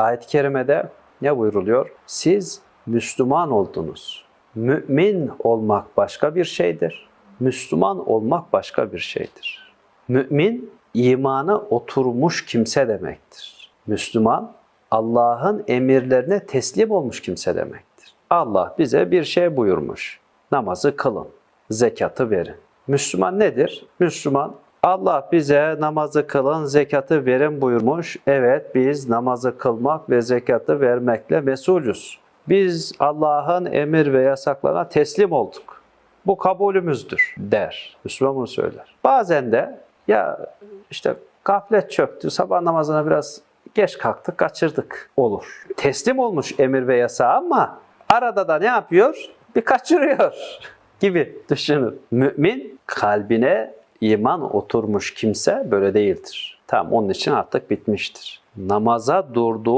Ayet-i kerimede ne buyruluyor? Siz Müslüman oldunuz. Mümin olmak başka bir şeydir. Müslüman olmak başka bir şeydir. Mümin imanı oturmuş kimse demektir. Müslüman Allah'ın emirlerine teslim olmuş kimse demektir. Allah bize bir şey buyurmuş. Namazı kılın, zekatı verin. Müslüman nedir? Müslüman Allah bize namazı kılın, zekatı verin buyurmuş. Evet biz namazı kılmak ve zekatı vermekle mesulüz. Biz Allah'ın emir ve yasaklarına teslim olduk. Bu kabulümüzdür der. Müslüman bunu söyler. Bazen de ya işte gaflet çöktü, sabah namazına biraz geç kalktık, kaçırdık olur. Teslim olmuş emir ve yasağa ama arada da ne yapıyor? Bir kaçırıyor gibi düşünür. Mümin kalbine iman oturmuş kimse böyle değildir. Tamam onun için artık bitmiştir. Namaza durduğu